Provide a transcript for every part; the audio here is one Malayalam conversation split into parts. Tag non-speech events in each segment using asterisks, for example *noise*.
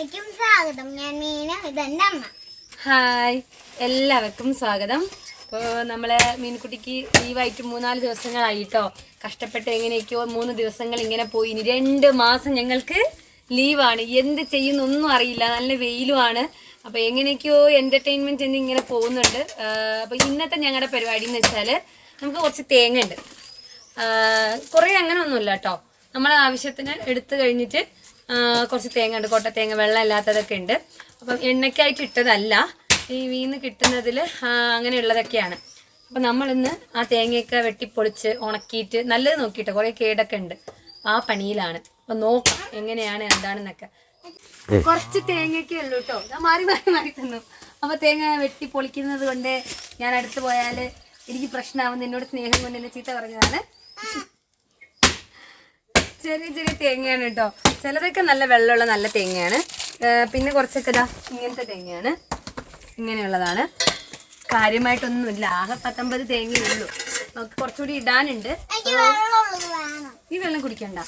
ബിരിയാണിക്കും സ്വാഗതം. ഞാൻ മീന ഇതെന്റെ അമ്മ. ഹായ്. എല്ലാവർക്കും സ്വാഗതം. ഇപ്പോൾ നമ്മളെ മീൻകുട്ടിക്ക് ലീവായിട്ട് മൂന്നാൽ ദിവസങ്ങളായിട്ടോ. കഷ്ടപ്പെട്ട് എങ്ങനെയൊക്കെയോ മൂന്ന് ദിവസങ്ങൾ ഇങ്ങനെ പോയി. ഇനി രണ്ട് മാസം ഞങ്ങൾക്ക് ലീവാണ്. എന്ത് ചെയ്യുന്നൊന്നും അറിയില്ല. നല്ല വെയിലുമാണ്. അപ്പോൾ എങ്ങനെയൊക്കെയോ എന്റർടൈൻമെന്റ് എന്ന് ഇങ്ങനെ പോകുന്നുണ്ട്. അപ്പോൾ ഇന്നത്തെ ഞങ്ങളുടെ പരിപാടി എന്ന് വെച്ചാൽ നമുക്ക് കുറച്ച് തേങ്ങ ഉണ്ട്. കുറേ അങ്ങനെ ഒന്നുമില്ല കേട്ടോ. നമ്മളെ ആവശ്യത്തിന് എടുത്തു കഴിഞ്ഞിട്ട് കുറച്ച് തേങ്ങ ഉണ്ട്. കൊട്ട തേങ്ങ വെള്ളം ഇല്ലാത്തതൊക്കെ ഉണ്ട്. അപ്പം എണ്ണയ്ക്കായിട്ട് ഇട്ടതല്ല. ഈ വീന്ന് കിട്ടുന്നതിൽ അങ്ങനെയുള്ളതൊക്കെയാണ്. അപ്പം നമ്മളിന്ന് ആ തേങ്ങയൊക്കെ വെട്ടിപ്പൊളിച്ച് ഉണക്കിയിട്ട് നല്ലത് നോക്കിയിട്ട്. കുറേ കേടൊക്കെ ഉണ്ട്. ആ പണിയിലാണ്. അപ്പം നോക്കാം എങ്ങനെയാണ് എന്താണെന്നൊക്കെ. കുറച്ച് തേങ്ങയൊക്കെ ഉള്ളൂ കേട്ടോ. ഞാൻ മാറി മാറി മാറി തന്നു. അപ്പോൾ തേങ്ങ വെട്ടി പൊളിക്കുന്നത് കൊണ്ട് ഞാൻ അടുത്ത് പോയാൽ എനിക്ക് പ്രശ്നമാവുന്ന എന്നോട് സ്നേഹം കൊണ്ട് എന്നെ ചീത്ത പറഞ്ഞതാണ്. ചെറിയ ചെറിയ തേങ്ങയാണ് കേട്ടോ. ചിലതൊക്കെ നല്ല വെള്ളമുള്ള നല്ല തേങ്ങയാണ്. പിന്നെ കുറച്ചൊക്കെ ഇതാ ഇങ്ങനത്തെ തേങ്ങയാണ്. ഇങ്ങനെയുള്ളതാണ്. കാര്യമായിട്ടൊന്നുമില്ല ആകെ പത്തൊമ്പത് തേങ്ങയേ ഉള്ളൂ. നമുക്ക് കുറച്ചുകൂടി ഇടാനുണ്ട്. ഈ വെള്ളം കുടിക്കണ്ട.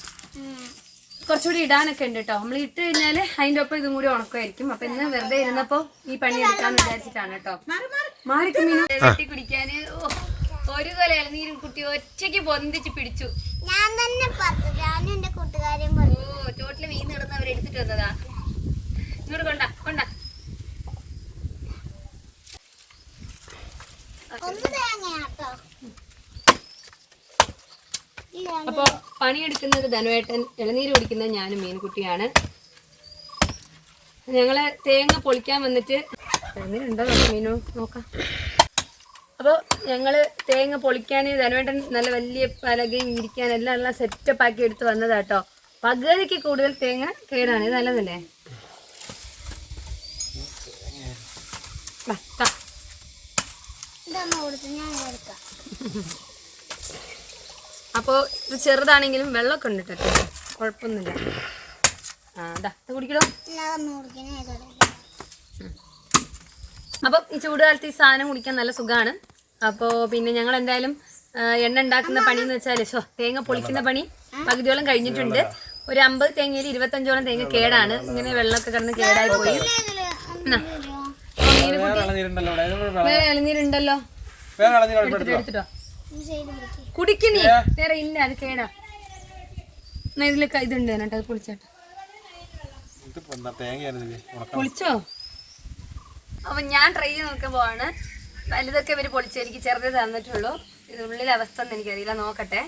കുറച്ചുകൂടി ഇടാനൊക്കെ ഉണ്ട് കേട്ടോ. നമ്മൾ ഇട്ട് കഴിഞ്ഞാൽ അതിന്റെ ഒപ്പം ഇതും കൂടി ഉണക്കുമായിരിക്കും. അപ്പൊ ഇന്ന് വെറുതെ ഇരുന്നപ്പോ ഈ പണി എടുക്കാന്ന് വിചാരിച്ചിട്ടാണ് കേട്ടോ. മാറിക്കും മീനു. വെട്ടി കുടിക്കാന് ഒരു കൊല ഇളനീരും കുട്ടി ഒറ്റയ്ക്ക് പൊന്തിച്ച് പിടിച്ചു. ഞാൻ തന്നെ പറഞ്ഞു ഞാനും എന്റെ കൂട്ടുകാരെയും ഓ പറഞ്ഞു ചോട്ടിൽ വീണ് കിടന്ന് അവർ എടുത്തിട്ട് വന്നതാ. ഇങ്ങോട്ട് കൊണ്ട കൊണ്ട. ഒന്ന് തേങ്ങയാട്ടോ. അപ്പോൾ പണിയെടുക്കുന്നത് ധനുവേട്ടൻ ഇളനീര് കുടിക്കുന്നത് ഞാനും മീൻകുട്ടിയാണ്. ഞങ്ങൾ തേങ്ങ പൊളിക്കാൻ വന്നിട്ട് ഇളനീരുണ്ടോ ഉണ്ടോ മീനു? നോക്കാം. അപ്പോൾ ഞങ്ങൾ തേങ്ങ പൊളിക്കാൻ ധനവേട്ടൻ നല്ല വലിയ പലകയും ഇരിക്കാൻ എല്ലാം എല്ലാം സെറ്റപ്പ് ആക്കി എടുത്ത് വന്നതാട്ടോ പകുതിക്ക് കൂടുതൽ തേങ്ങ കേടാണ്. ഇത് നല്ലതല്ലേ? അപ്പോ അപ്പോൾ ഇത് ചെറുതാണെങ്കിലും വെള്ളമൊക്കെ ഉണ്ട് കേട്ടോ കുഴപ്പമൊന്നുമില്ല. ആ ഇത് കുടിക്കണോ? അപ്പം ഈ ചൂടുകാലത്ത് ഈ സാധനം കുടിക്കാൻ നല്ല സുഖമാണ് അപ്പോൾ പിന്നെ ഞങ്ങൾ എന്തായാലും എണ്ണ ഉണ്ടാക്കുന്ന പണി എന്ന് വെച്ചാൽ ഷോ തേങ്ങ പൊളിക്കുന്ന പണി പകുതിയോളം കഴിഞ്ഞിട്ടുണ്ട്. ഒരു അമ്പത് തേങ്ങയിൽ ഇരുപത്തഞ്ചോളം തേങ്ങ കേടാണ്. ഇങ്ങനെ വെള്ളമൊക്കെ കിടന്ന് കേടായി പോയി. ഇളനീരുണ്ടല്ലോ എടുത്തിട്ടോ ചെയ്ത് പിടിക്ക്. ഇല്ല അത് കേടാ. എന്നാ ഇതിലൊക്കെ ഇതുണ്ട് കേട്ടോ അത് പൊളിച്ചാട്ടോ. പൊളിച്ചോ? അപ്പൊ ഞാൻ ട്രൈ ചെയ്ത് നോക്കാൻ പോവാണ്. വലുതൊക്കെ ഇവർ പൊളിച്ച് എനിക്ക് ചെറുത് തന്നിട്ടുള്ളൂ. ഇത് ഉള്ളിലെ അവസ്ഥ ഒന്നും എനിക്കറിയില്ല. നോക്കട്ടെ.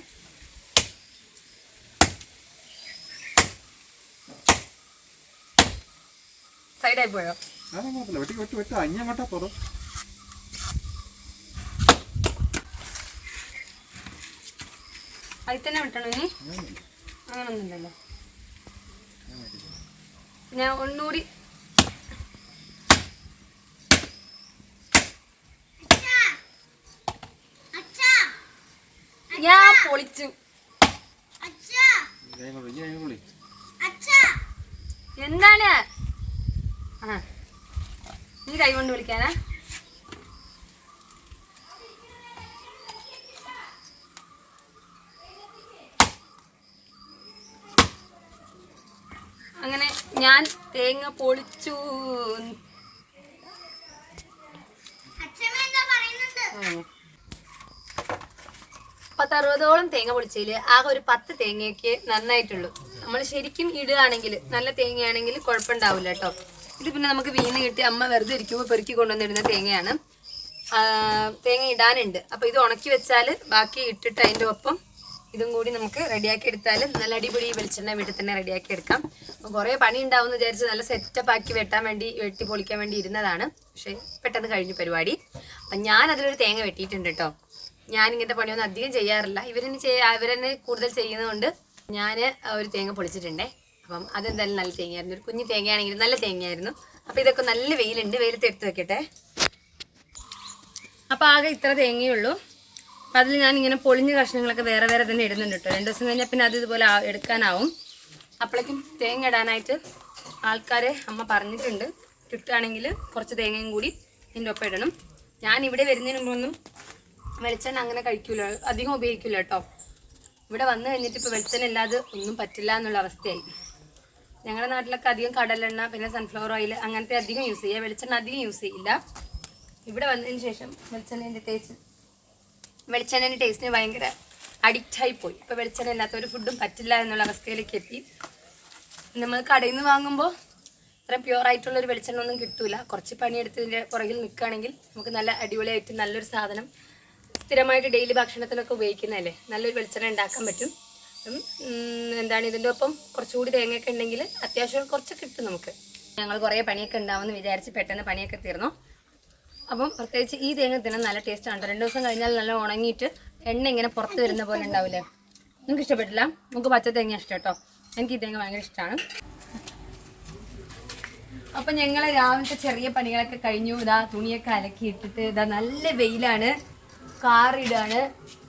സൈഡായി പോയോ? അതിൽ തന്നെ വിട്ടണോ ഇനി? അങ്ങനൊന്നുമില്ലല്ലോ. ഞാൻ ഒന്നുകൂടി അച്ഛാ ഞാൻ പൊളിച്ചു. എന്താണ്? നീ കൈ കൊണ്ട് വിളിക്കാനാ? അങ്ങനെ ഞാൻ തേങ്ങ പൊളിച്ചു. ഓ എന്താ പറയുന്നുണ്ട് പത്തറുപതോളം തേങ്ങ പൊളിച്ചതിൽ ആകെ ഒരു പത്ത് തേങ്ങയൊക്കെ നന്നായിട്ടുള്ളൂ. നമ്മൾ ശരിക്കും ഇടുകയാണെങ്കിൽ നല്ല തേങ്ങയാണെങ്കിൽ കുഴപ്പമുണ്ടാവില്ല കേട്ടോ. ഇത് പിന്നെ നമുക്ക് വീണ് കിട്ടി അമ്മ വെറുതെ ഇരിക്കുമ്പോൾ പെറുക്കി കൊണ്ടുവന്നിടുന്ന തേങ്ങയാണ്. തേങ്ങ ഇടാനുണ്ട്. അപ്പോൾ ഇത് ഉണക്കി വെച്ചാൽ ബാക്കി ഇട്ടിട്ട് അതിന്റെ ഒപ്പം ഇതും കൂടി നമുക്ക് റെഡിയാക്കി എടുത്താൽ നല്ല അടിപൊളി വെളിച്ചെണ്ണ വീട്ടിൽ തന്നെ റെഡിയാക്കി എടുക്കാം. അപ്പോൾ കുറേ പണി ഉണ്ടാവുമെന്ന് വിചാരിച്ച് നല്ല സെറ്റപ്പ് ആക്കി വെട്ടാൻ വേണ്ടി വെട്ടി പൊളിക്കാൻ വേണ്ടി ഇരുന്നതാണ്. പക്ഷേ പെട്ടെന്ന് കഴിഞ്ഞു പരിപാടി. അപ്പം ഞാൻ അതിലൊരു തേങ്ങ വെട്ടിയിട്ടുണ്ട് കേട്ടോ. ഞാൻ ഇങ്ങനത്തെ പണിയൊന്നും അധികം ചെയ്യാറില്ല. ഇവരെന്നെ ചെയ്യ ഇവരെന്നെ കൂടുതൽ ചെയ്യുന്നതുകൊണ്ട് ഞാൻ ഒരു തേങ്ങ പൊളിച്ചിട്ടുണ്ടേ. അപ്പം അതെന്തായാലും നല്ല തേങ്ങയായിരുന്നു. ഒരു കുഞ്ഞു തേങ്ങയാണെങ്കിലും നല്ല തേങ്ങയായിരുന്നു. അപ്പം ഇതൊക്കെ നല്ല വെയിലുണ്ട്. വെയിലത്ത് എടുത്ത് വെക്കട്ടെ. അപ്പം ആകെ ഇത്ര തേങ്ങയുള്ളൂ അപ്പം അതിൽ ഞാൻ ഇങ്ങനെ പൊളിഞ്ഞ കഷ്ണങ്ങളൊക്കെ വേറെ വേറെ തന്നെ ഇടുന്നുണ്ട് കേട്ടോ. രണ്ട് ദിവസം കഴിഞ്ഞാൽ പിന്നെ അത് ഇതുപോലെ എടുക്കാനാവും. അപ്പോഴേക്കും തേങ്ങ ഇടാനായിട്ട് ആൾക്കാരെ അമ്മ പറഞ്ഞിട്ടുണ്ട്. കിട്ടുകയാണെങ്കിൽ കുറച്ച് തേങ്ങയും കൂടി ഇതിന്റെ ഒപ്പം ഇടണം. ഞാൻ ഇവിടെ വരുന്നതിന് മുമ്പൊന്നും വെളിച്ചെണ്ണ അങ്ങനെ കഴിക്കൂല. അധികം ഉപയോഗിക്കില്ല കേട്ടോ ഇവിടെ വന്നു കഴിഞ്ഞിട്ട് ഇപ്പോൾ വെളിച്ചെണ്ണ ഇല്ലാതെ ഒന്നും പറ്റില്ല എന്നുള്ള അവസ്ഥയായി. ഞങ്ങളുടെ നാട്ടിലൊക്കെ അധികം കടലെണ്ണ പിന്നെ സൺഫ്ലവർ ഓയിൽ അങ്ങനത്തെ അധികം യൂസ് ചെയ്യുക വെളിച്ചെണ്ണ അധികം യൂസ് ചെയ്യില്ല. ഇവിടെ വന്നതിന് ശേഷം വെളിച്ചെണ്ണേന്റെ ടേസ്റ്റ് വെളിച്ചെണ്ണേന്റെ ടേസ്റ്റിന് ഭയങ്കര അഡിക്റ്റ് ആയി പോയി. ഇപ്പോൾ വെളിച്ചെണ്ണ ഇല്ലാത്ത ഒരു ഫുഡും പറ്റില്ല എന്നുള്ള അവസ്ഥയിലേക്ക് എത്തി. നമ്മൾ കടയിൽ നിന്ന് വാങ്ങുമ്പോൾ അത്ര പ്യുവർ ആയിട്ടുള്ള ഒരു വെളിച്ചെണ്ണ ഒന്നും കിട്ടൂല. കുറച്ച് പണിയെടുത്തതിന്റെ പുറകിൽ നിൽക്കുകയാണെങ്കിൽ നമുക്ക് നല്ല അടിപൊളിയായിട്ട് നല്ലൊരു സാധനം സ്ഥിരമായിട്ട് ഡെയിലി ഭക്ഷണത്തിനൊക്കെ ഉപയോഗിക്കുന്നതല്ലേ? നല്ലൊരു വെളിച്ചെണ്ണ ഉണ്ടാക്കാൻ പറ്റും. എന്താണ് ഇതിന്റെ ഒപ്പം? കുറച്ചുകൂടി തേങ്ങയൊക്കെ ഉണ്ടെങ്കിൽ അത്യാവശ്യം കുറച്ച് കിട്ടും നമുക്ക്. ഞങ്ങൾ കുറേ പണിയൊക്കെ ഉണ്ടാവുമെന്ന് വിചാരിച്ച് പെട്ടെന്ന് പണിയൊക്കെ തീർന്നു. അപ്പം പ്രത്യേകിച്ച് ഈ തേങ്ങ തിന്നാൻ നല്ല ടേസ്റ്റ് ആണ് രണ്ട് ദിവസം കഴിഞ്ഞാൽ നല്ല ഉണങ്ങിയിട്ട് എണ്ണ ഇങ്ങനെ പുറത്ത് വരുന്ന പോലെ ഉണ്ടാവില്ലേ? നിങ്ങൾക്ക് ഇഷ്ടപ്പെട്ടില്ല? നമുക്ക് പച്ച തേങ്ങ ഇഷ്ടം കേട്ടോ എനിക്ക് ഈ തേങ്ങ ഭയങ്കര ഇഷ്ടമാണ് അപ്പം ഞങ്ങൾ രാവിലത്തെ ചെറിയ പണികളൊക്കെ കഴിഞ്ഞു. ഇതാ തുണിയൊക്കെ അലക്കി ഇട്ടിട്ട് ഇതാ നല്ല വെയിലാണ്. കാറിടാണ്.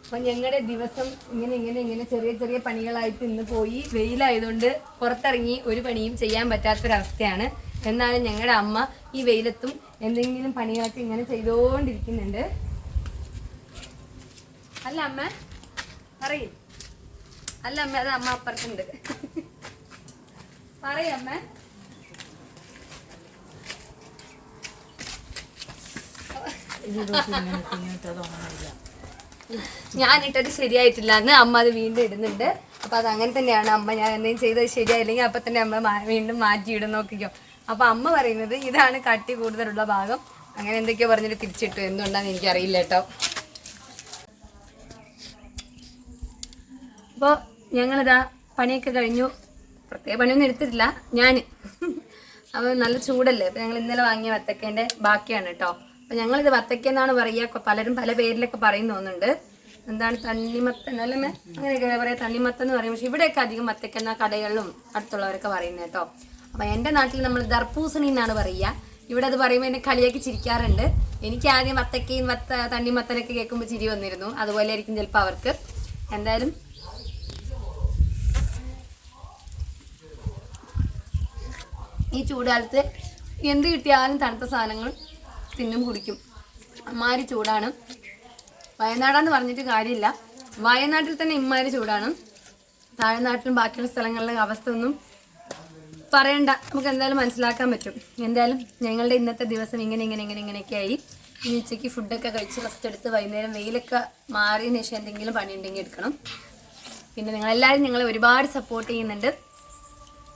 അപ്പൊ ഞങ്ങളുടെ ദിവസം ഇങ്ങനെ ഇങ്ങനെ ഇങ്ങനെ ചെറിയ ചെറിയ പണികളായിട്ട് ഇന്ന് പോയി. വെയിലായതുകൊണ്ട് പുറത്തിറങ്ങി ഒരു പണിയും ചെയ്യാൻ പറ്റാത്തൊരവസ്ഥയാണ്. എന്നാലും ഞങ്ങളുടെ അമ്മ ഈ വെയിലത്തും എന്തെങ്കിലും പണികളൊക്കെ ഇങ്ങനെ ചെയ്തുകൊണ്ടിരിക്കുന്നുണ്ട് അല്ല അമ്മ പറയും. അല്ല അമ്മ അത് അമ്മ അപ്പുറത്തുണ്ട്. പറയമ്മ *laughs* ഞാനിട്ടത് ശരിയായിട്ടില്ല എന്ന് അമ്മ അത് വീണ്ടും ഇടുന്നുണ്ട്. അപ്പൊ അത് അങ്ങനെ തന്നെയാണ്. അമ്മ ഞാൻ എന്തെങ്കിലും ചെയ്തത് ശരിയായില്ലെങ്കിൽ അപ്പൊ തന്നെ അമ്മ വീണ്ടും മാറ്റി ഇടും നോക്കിക്കോ. അപ്പൊ അമ്മ പറയുന്നത് ഇതാണ് കട്ടി കൂടുതലുള്ള ഭാഗം. അങ്ങനെ എന്തൊക്കെയോ പറഞ്ഞിട്ട് തിരിച്ചിട്ടു. എന്തുകൊണ്ടാന്ന് എനിക്കറിയില്ല കേട്ടോ. അപ്പോൾ ഞങ്ങളിതാ പണിയൊക്കെ കഴിഞ്ഞു. പ്രത്യേക പണിയൊന്നും എടുത്തിട്ടില്ല. ഞാൻ *laughs* അപ്പോൾ നല്ല ചൂടല്ലേ. അപ്പോൾ ഞങ്ങൾ ഇന്നലെ വാങ്ങിയ വത്തക്കേന്റെ ബാക്കിയാണ് കേട്ടോ. അപ്പോൾ ഞങ്ങളിത് വത്തക്ക എന്നാണ് പറയുക പലരും പല പേരിലൊക്കെ പറയുന്ന തോന്നുന്നുണ്ട്. എന്താണ് തണ്ണിമത്തൻ അല്ലേ? അങ്ങനെയൊക്കെ പറയാം. തണ്ണിമത്തൻ എന്ന് പറയും. പക്ഷെ ഇവിടെയൊക്കെ അധികം വത്തക്ക എന്ന കടകളിലും അടുത്തുള്ളവരൊക്കെ പറയുന്നത് കേട്ടോ. അപ്പോൾ എന്റെ നാട്ടിൽ നമ്മൾ ദർപ്പൂസണി എന്നാണ് പറയുക. ഇവിടെ അത് പറയുമ്പോൾ എന്നെ കളിയാക്കി ചിരിക്കാറുണ്ട്. എനിക്ക് ആദ്യം വത്തക്കയും വത്ത തണ്ണിമത്തനൊക്കെ കേൾക്കുമ്പോൾ ചിരി വന്നിരുന്നു. അതുപോലെ ആയിരിക്കും ചിലപ്പോൾ അവർക്ക്. എന്തായാലും ഈ ചൂടുകാലത്ത് എന്ത് കിട്ടിയാലും തണുത്ത സാധനങ്ങൾ തിന്നും കുടിക്കും. അമ്മാരി ചൂടാണ്. വയനാടാന്ന് പറഞ്ഞിട്ട് കാര്യമില്ല. വയനാട്ടിൽ തന്നെ ഇമ്മാരി ചൂടാണ്. താഴ്നാട്ടിലും ബാക്കിയുള്ള സ്ഥലങ്ങളിലെ അവസ്ഥ ഒന്നും പറയണ്ട. നമുക്ക് എന്തായാലും മനസ്സിലാക്കാൻ പറ്റും. എന്തായാലും ഞങ്ങളുടെ ഇന്നത്തെ ദിവസം ഇങ്ങനെ ഇങ്ങനെ ഇങ്ങനെ ഇങ്ങനെയൊക്കെ ആയി. ഇനി ഉച്ചയ്ക്ക് ഫുഡൊക്കെ കഴിച്ച് റെസ്റ്റ് എടുത്ത് വൈകുന്നേരം വെയിലൊക്കെ മാറിയ ശേഷം എന്തെങ്കിലും പണിയുണ്ടെങ്കിൽ എടുക്കണം. പിന്നെ നിങ്ങളെല്ലാവരും ഞങ്ങളെ ഒരുപാട് സപ്പോർട്ട് ചെയ്യുന്നുണ്ട്.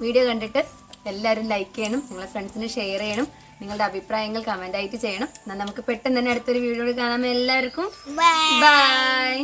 വീഡിയോ കണ്ടിട്ട് എല്ലാവരും ലൈക്ക് ചെയ്യണം. നിങ്ങളെ ഫ്രണ്ട്സിന് ഷെയർ ചെയ്യണം. നിങ്ങളുടെ അഭിപ്രായങ്ങൾ കമന്റ് ആയിട്ട് ചെയ്യണം. എന്നാൽ നമുക്ക് പെട്ടെന്ന് തന്നെ അടുത്തൊരു വീഡിയോ കാണാം. എല്ലാവർക്കും ബൈ ബൈ